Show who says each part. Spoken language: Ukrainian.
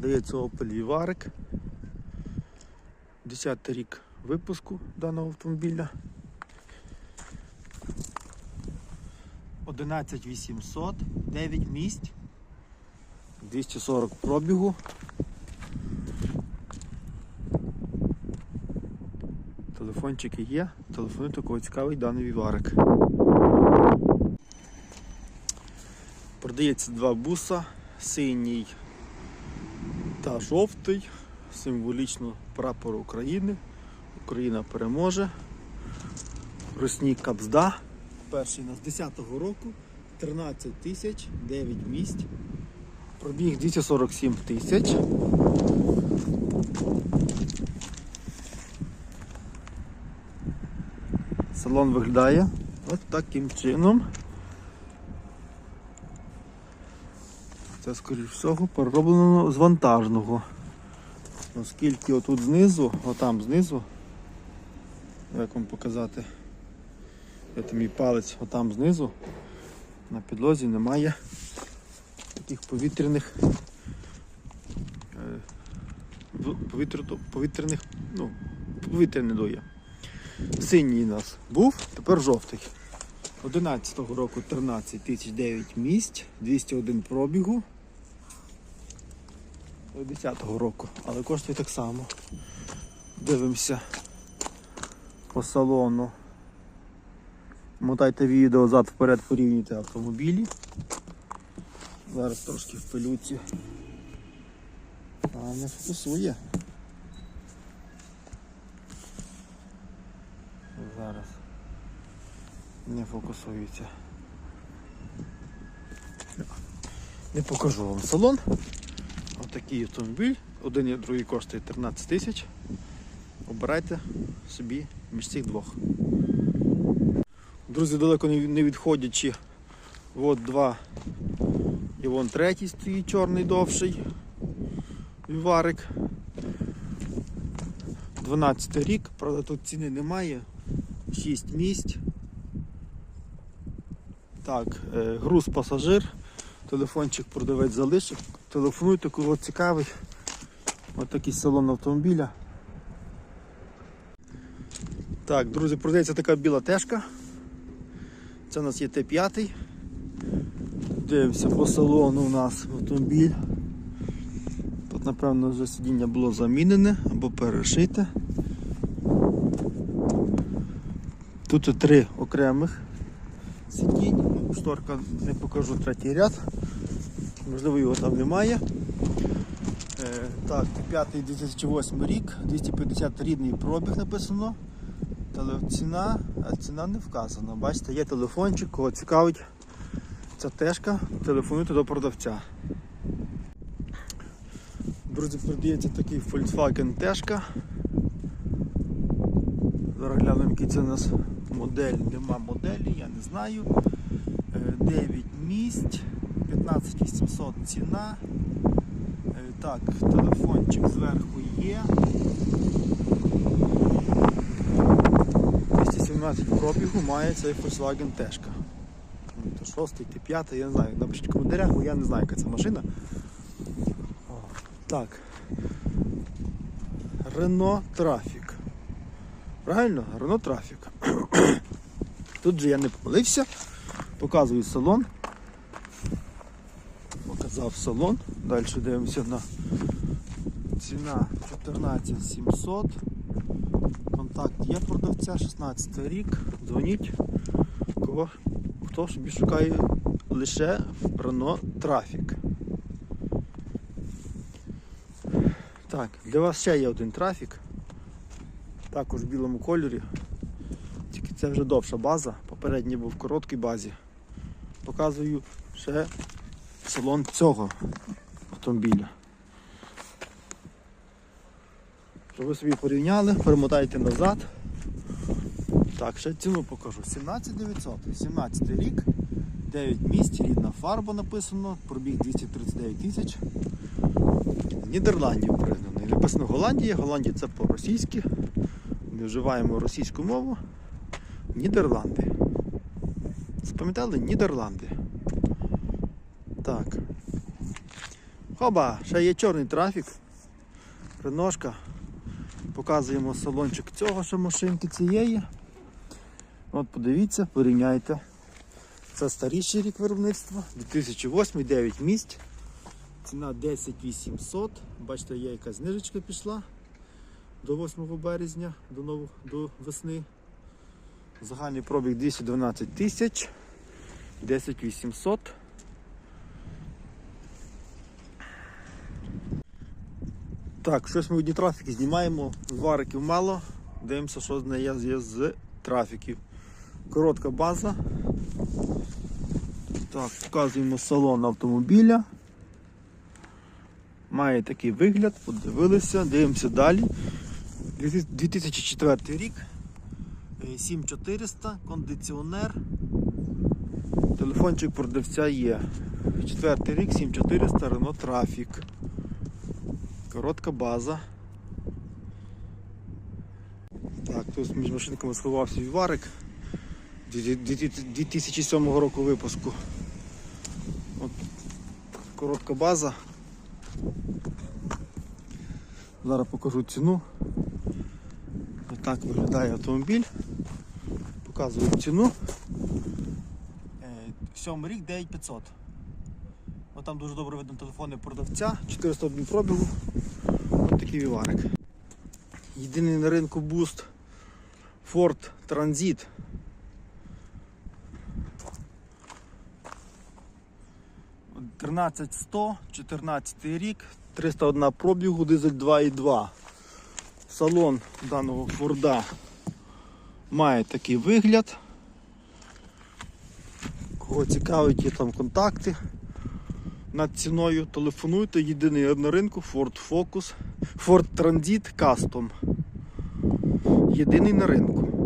Speaker 1: Продається Opel Vivaric. 10 рік випуску даного автомобіля. 11800, 9 місць, 240 пробігу. Телефончики є, телефонуйте, кого цікавий даний віварик. Продається два буса, синій та жовтий, символічно прапор України. Україна переможе. Русні Кабзда. Перший у нас 10-го року, 13 тисяч, 9 місць. Пробіг 247 тисяч. Салон виглядає от таким чином. Це, скоріш всього, перероблено з вантажного. Оскільки отут знизу, отам знизу, як вам показати, це мій палець, отам знизу, на підлозі немає таких повітряних е, повітря- повітряних, ну, повітря не дує. Синій у нас був, тепер жовтий. 11-го року 13 тисяч 9 місць, 201 пробігу. 10-го року, але коштує так само. Дивимося по салону. Мотайте відео зад вперед порівнюйте автомобілі. Зараз трошки в пилюці. А не фокусує. Зараз. Не фокусується. Не покажу вам салон. Отакий автомобіль. Один і другий коштує 13 тисяч. Обирайте собі між цих двох. Друзі, далеко не не відходячи. От два. І вон третій стоїть чорний довший. Віварик. 12 рік, правда тут ціни немає. 6 місць. Так, е, груз пасажир. Телефончик продавець залишив. Телефонуйте, кого цікавий. Ось такий салон автомобіля. Так, друзі, продається така біла тежка. Це у нас є Т5. Дивимося по салону у нас автомобіль. Тут, напевно, вже сидіння було замінене або перешите. Тут три окремих сидінь. Шторка не покажу третій ряд. Можливо, його там немає. Е, так, 5 2008 рік, 250 рідний пробіг написано. Ціна, а ціна не вказана. Бачите, є телефончик, кого цікавить ця тежка, телефонуйте до продавця. Друзі, продається такий Volkswagen Тежка. Зараз глянемо, який це у нас модель. Нема моделі, я не знаю. Е, 9 місць, 15800 ціна. Е, Так, телефончик зверху є. 217 пробігу має цей Volkswagen Тежка. Ну, То шостий, ти п'ятий, я не знаю. Напишіть в коментарях, бо я не знаю, яка це машина. Так. Renault Traffic. Правильно? Renault Traffic. Тут же я не помилився. Показую салон. Показав салон. Далі дивимося на ціна 14 700. Контакт є продавця, 16 рік. Дзвоніть. Кого, хто собі шукає лише Renault Traffic. Так, для вас ще є один трафік. Також в білому кольорі. Тільки це вже довша база. Попередній був в короткій базі. Показую ще салон цього автомобіля. Щоб ви собі порівняли, перемотайте назад. Так, ще ціну покажу. 17900, 17 рік, 9 місць, рідна фарба написано, пробіг 239 тисяч. Нідерландів пригнаний. Написано Голландія, Голландія це по-російськи. Ми вживаємо російську мову. Нідерланди. Запам'ятали? Нідерланди. Так. Хоба, ще є чорний трафік. Реношка. Показуємо салончик цього ще машинки цієї. От подивіться, порівняйте. Це старіший рік виробництва, 2008, 9 місць. Ціна 10 800. Бачите, є якась знижечка пішла до 8 березня, до, нов... до весни. Загальний пробіг 212 тисяч, 10 800. Так, щось ми в одній трафіки знімаємо, звариків мало, дивимося, що з неї є з трафіків. Коротка база. Так, показуємо салон автомобіля. Має такий вигляд, подивилися, дивимося далі. 2004 рік. Е, 7400, кондиціонер. Телефончик продавця є. Четвертий рік, 7400, Renault Traffic. Коротка база. Так, тут між машинками сховався віварик 2007 року випуску. От, коротка база. Зараз покажу ціну. Отак виглядає автомобіль. Показую ціну. Е, Сьомий рік 9500. От там дуже добре видно телефони продавця, 401 пробігу. Ось такий віварик. Єдиний на ринку буст Ford Transit. Тринадцять сто, 14 рік, 301 пробігу, дизель 2,2. Салон даного Форда має такий вигляд. Кого цікавить, є там контакти. Над ціною телефонуйте. Єдиний на ринку Ford Focus, Ford Transit Custom. Єдиний на ринку.